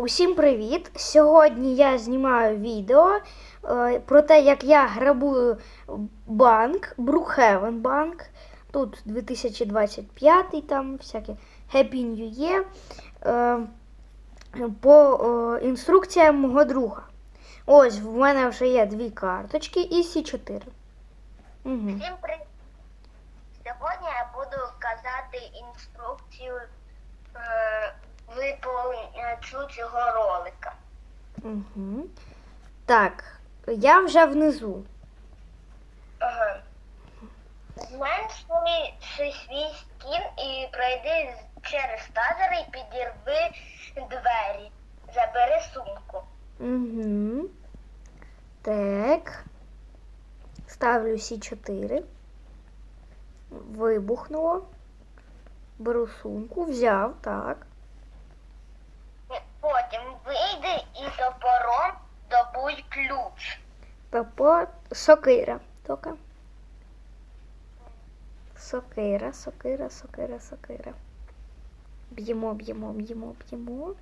Усім привіт! Сьогодні я знімаю відео е, про те, як я грабую банк, Brookhaven банк. Тут 2025 там всяке Happy New Year. Е, по е, інструкціям мого друга. Ось в мене вже є дві карточки і Сі4. Угу. Всім привіт! Сьогодні я буду казати інструкцію е, виповнення цього ролика. Угу. Так, я вже внизу. Ага. Зменши свій скін і пройди через тазер і підірви двері. Забери сумку. Угу. Так. Ставлю Сі4. Вибухнуло. Беру сумку, взяв, так. Потім вийди і топором добуй ключ. Топор. Сокира. Тока. Сокира, сокира, сокира, сокира. Б'ємо, б'ємо, б'ємо, б'ємо.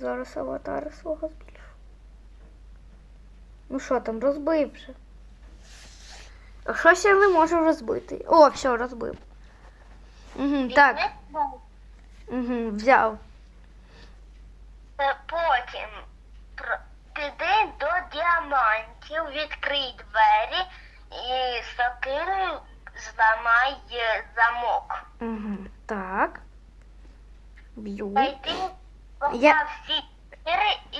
Зараз аватара свого збільшу. Ну що там, розбив вже. А щось я не можу розбити. О, все, розбив. Угу, так, угу, взяв. Е, Потім піди до діамантів, відкрий двері і сокирою зламай е, замок. Угу, так. Б'ю. Зайди, Я- всі чотири і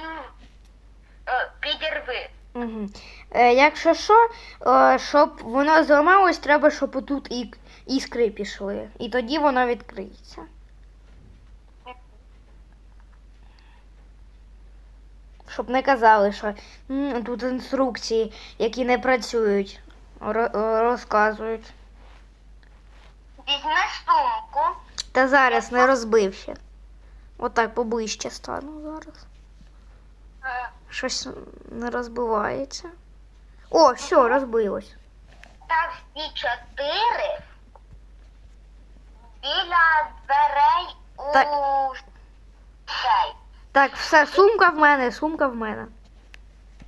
е, підірви. Угу. Е, якщо що, е, щоб воно зламалось, треба, щоб отут і, іскри пішли. І тоді воно відкриється. Щоб не казали, що «М, тут інструкції, які не працюють, е, розказують. Візьми сумку, Та зараз не розбив ще. Отак поближче стану зараз. е, Щось не розбивається. О, все, розбилось. став всі чотири біля дверей у Так. цей. Так, все, сумка в мене, сумка в мене.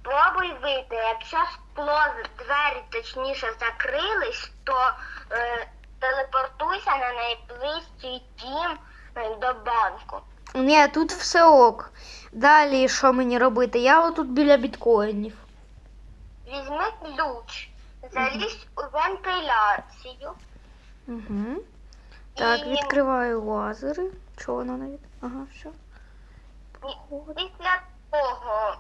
Пробуй вийти. Якщо скло двері точніше закрились, то е, телепортуйся на найближчий дім е, до банку. Ні, тут все ок. Далі що мені робити? Я отут біля біткоїнів. Візьми ключ, залізь у вентиляцію. Угу. Так, І- відкриваю лазери. Чого воно не від. Ага, все. І після того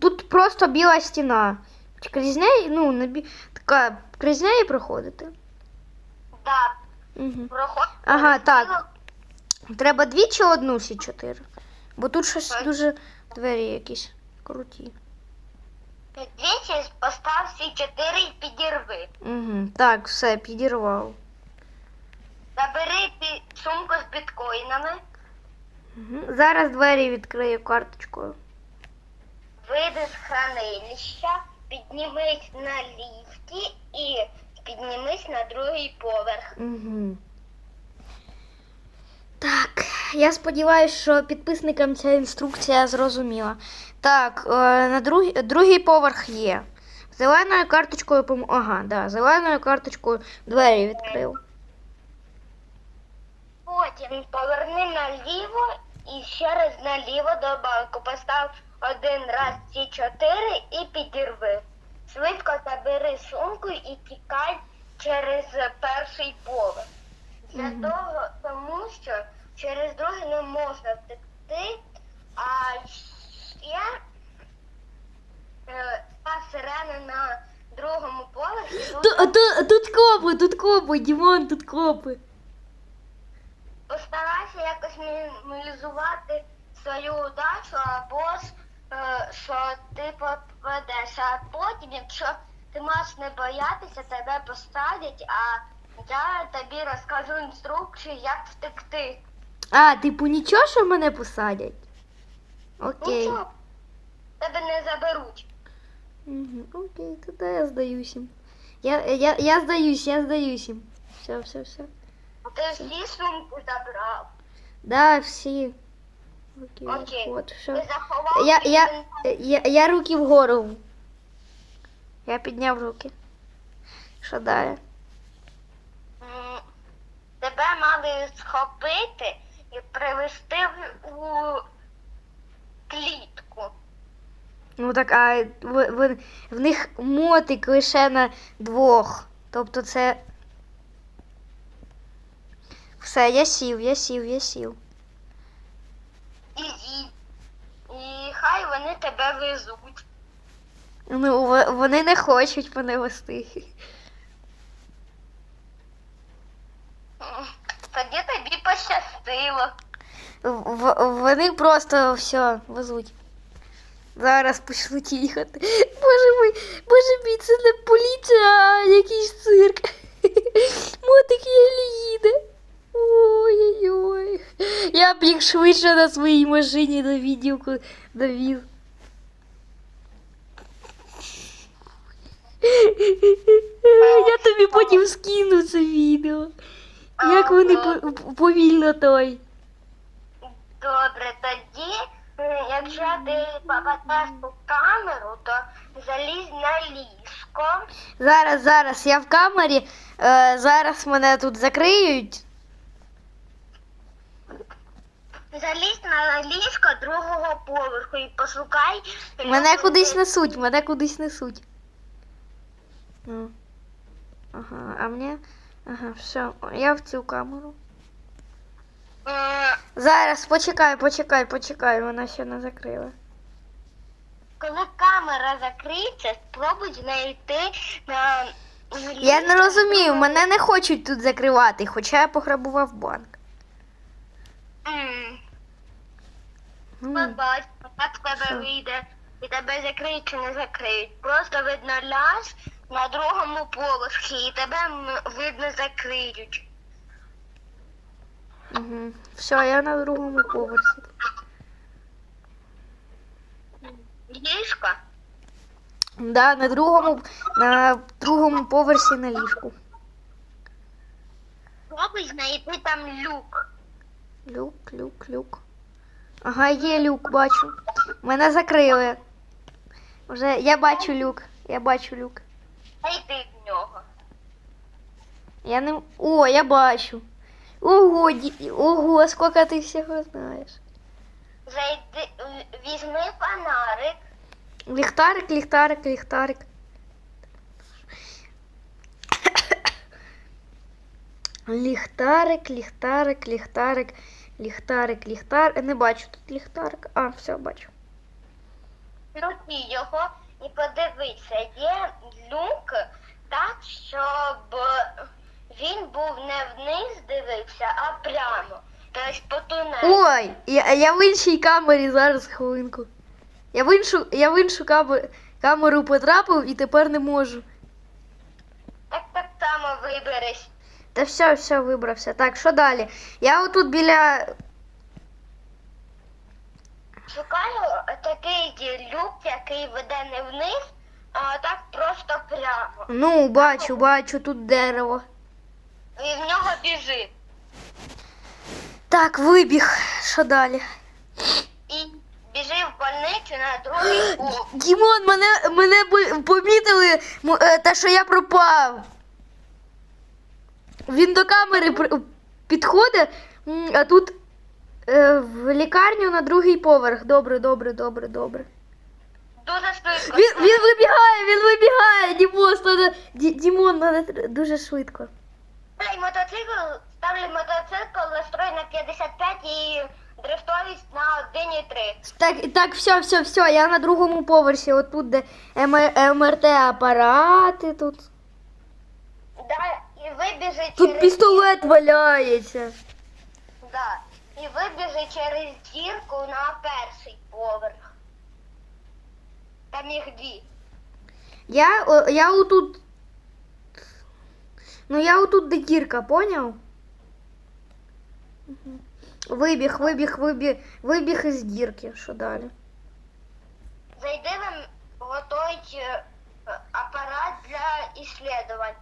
Тут просто біла стіна. Чи Крізь неї, ну, не бі... така крізь неї проходити. да, Угу. проходь. Ага, так. Треба дві чи одну сі чотири? Бо тут щось Так. дуже двері якісь круті. Двічі постав всі чотири і підірви. Угу. Так, все, підірвав. Забери пі- сумку з біткоїнами, Угу. Зараз двері відкрию карточкою. Вийди з хранилища, піднімись на ліфті і піднімись на другий поверх. Угу. Так, я сподіваюся, що підписникам ця інструкція зрозуміла. Так, е, на другий, другий поверх є. Зеленою карточкою пом... Ага, да, зеленою карточкою двері відкрив. Потім поверни наліво і ще раз наліво до банку. Постав один раз ці чотири і підірви. Швидко забери сумку і тікай через перший поверх. Для Мгм. того, тому що через другий не можна втекти, а ще е, та сирена на другому поверсі. тут копи, тут копи, Дімон, тут копи. Постарайся якось мінімалізувати свою удачу або ж, е, що ти попадеш. Потім, якщо ти маєш не боятися, тебе посадять, а я тобі розкажу інструкцію, як втекти. А, типу, нічого, що мене посадять? Окей. Нічого, тебе не заберуть. Угу, окей, тоді я здаюсь їм. Я, я, я здаюсь, я здаюсь. Все, все, все. Ти всі сумку забрав. Да, всі. Окей, Окей. От, Ти заховав. Я, я, я, я руки вгору. Я підняв руки. Що далі? Тебе мали схопити і привести в- у клітку. Ну так, а в, в, в них мотик лише на двох. Тобто це. Все, я сів, я сів, я сів. І, і, і хай вони тебе везуть. Ну, вони не хочуть мене вести. Тоді тобі пощастило. В, вони просто все везуть. Зараз почнуть їхати. Боже мій, боже мій, це не поліція, а якийсь цирк. Мотик єлі їде. Ой-ой-ой. Я б їх швидше на своїй машині до відділку довіз. Я тобі потім скину це відео. Як вони повільно той. Добре, тоді, якщо ти попадеш у камеру, то залізь на ліжко. Зараз, зараз, я в камері. Е, зараз мене тут закриють. Залізь на ліжко другого поверху і пошукай. Мене кудись несуть, мене кудись несуть. Ну. Ага, а мені. Ага, все, я в цю камеру. М, Зараз, почекай, почекай, почекай, вона ще не закрила. Коли камера закриється, спробуй знайти на Я не розумію, мене не хочуть тут закривати, хоча я пограбував банк. М, Ну, Побач, як тебе вийде, і тебе закриють чи не закриють. Просто видно ляж на другому поверхі, і тебе видно закриють. угу. Все, я на другому поверсі. Ліжко? Да, на другому, на другому поверсі на ліжку. Спробуй знайти там люк. Люк, люк, люк. Ага, є люк, бачу. Мене закрили. Вже я бачу люк. Я бачу люк. Зайди в нього. Я не. О, я бачу. Ого, ді... ого, скільки ти всього знаєш. Зайди, візьми фонарик. Ліхтарик, ліхтарик, ліхтарик. Ліхтарик, ліхтарик, ліхтарик, ліхтарик, ліхтарик. Не бачу тут ліхтарик. А, все, бачу. Крути його і подивися, є люк так, щоб він був не вниз дивився, а прямо. Тобто по тунелю. Ой, я, я в іншій камері зараз хвилинку. Я в іншу, я в іншу камеру, камеру потрапив і тепер не можу. Так так само вибереш. Та все, все, вибрався. Так, що далі? Я отут біля. Шукаю такий люк, який веде не вниз, а так просто прямо. Ну, бачу, бачу, тут дерево. І в нього біжи. Так, вибіг. Що далі? І біжи в больницю на другий поверх. Дімон, мене, мене помітили, е, те, що я пропав. Він до камери підходить, а тут в лікарню на другий поверх. Добре, добре, добре, добре. Дуже швидко. Він, він вибігає, він вибігає, Дімон, надо, Ді- Дімон, надо тр- дуже швидко. Ставлю мотоцикл, ставлю мотоцикл, настрой на 55 і дрифтовість на 1,3. Так, так, все, все, все, я на другому поверсі, отут, де МРТ апарати тут. Да, і вибіжи Тут через пістолет валяється. Да. І вибіжи через дірку на перший поверх. Там їх дві. Я, о, я отут. Ну я отут де дірка, поняв? Вибіг, вибіг, вибіг, вибіг із дірки. Що далі? Зайди в готовий е, апарат для іслідувань.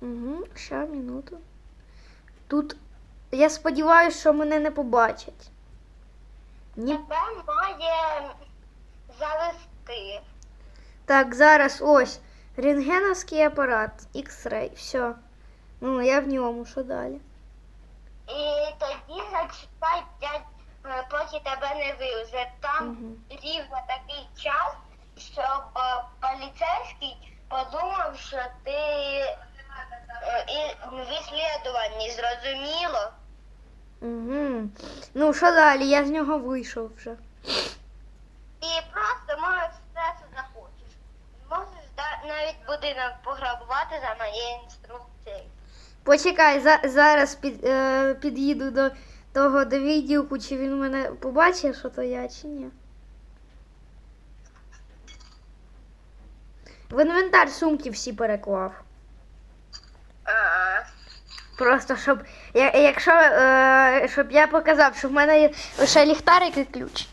Угу, ща, минуту. Тут я сподіваюся, що мене не побачать. Ні. Тебе має завести. Так, зараз ось рентгеновський апарат, X-ray, все. Ну, я в ньому, що далі? І тоді зачекай 5, поки тебе не вивезе. Там Мгм. рівно такий час, щоб е, поліцейський подумав, що ти е, і відслідуванні, зрозуміло? Угу. Ну, що далі? Я з нього вийшов вже. І просто можеш все, що захочеш. Можеш навіть будинок пограбувати за моєю інструкцією. Почекай, за, зараз під, е, під'їду до того до відділку, чи він мене побачить, що то я, чи ні. В інвентар сумки всі переклав. Просто щоб. Я, якщо е, щоб я показав, що в мене є лише ліхтарик і ключ.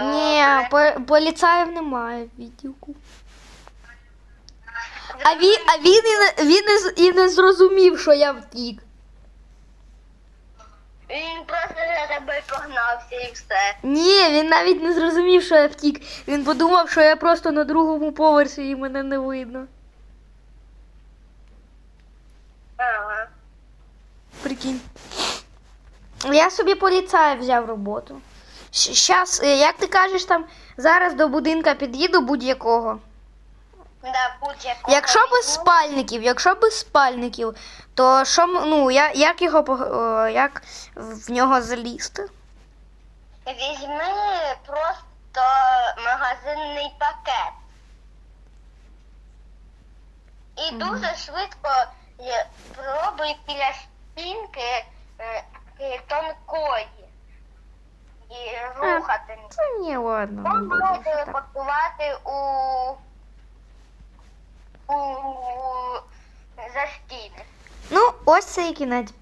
Ні, добре. по, поліцаїв немає в відділку. А він, а він, і, не, він і, і не зрозумів, що я втік. Він просто за тебе погнався і все. Ні, він навіть не зрозумів, що я втік. Він подумав, що я просто на другому поверсі і мене не видно. Ага. Прикинь. Я собі поліцая взяв роботу. Щас, е, як ти кажеш, там зараз до будинка під'їду будь-якого. Да, будь-якого. Якщо без спальників, якщо без спальників, то що ну, я, як його як в нього залізти? Візьми просто магазинний пакет. І дуже швидко е, пробуй біля стінки е, е, тонкої. І рухати. Це ні, ладно. буду має вже так. у, у, за стіни. Ну, ось це і кінець.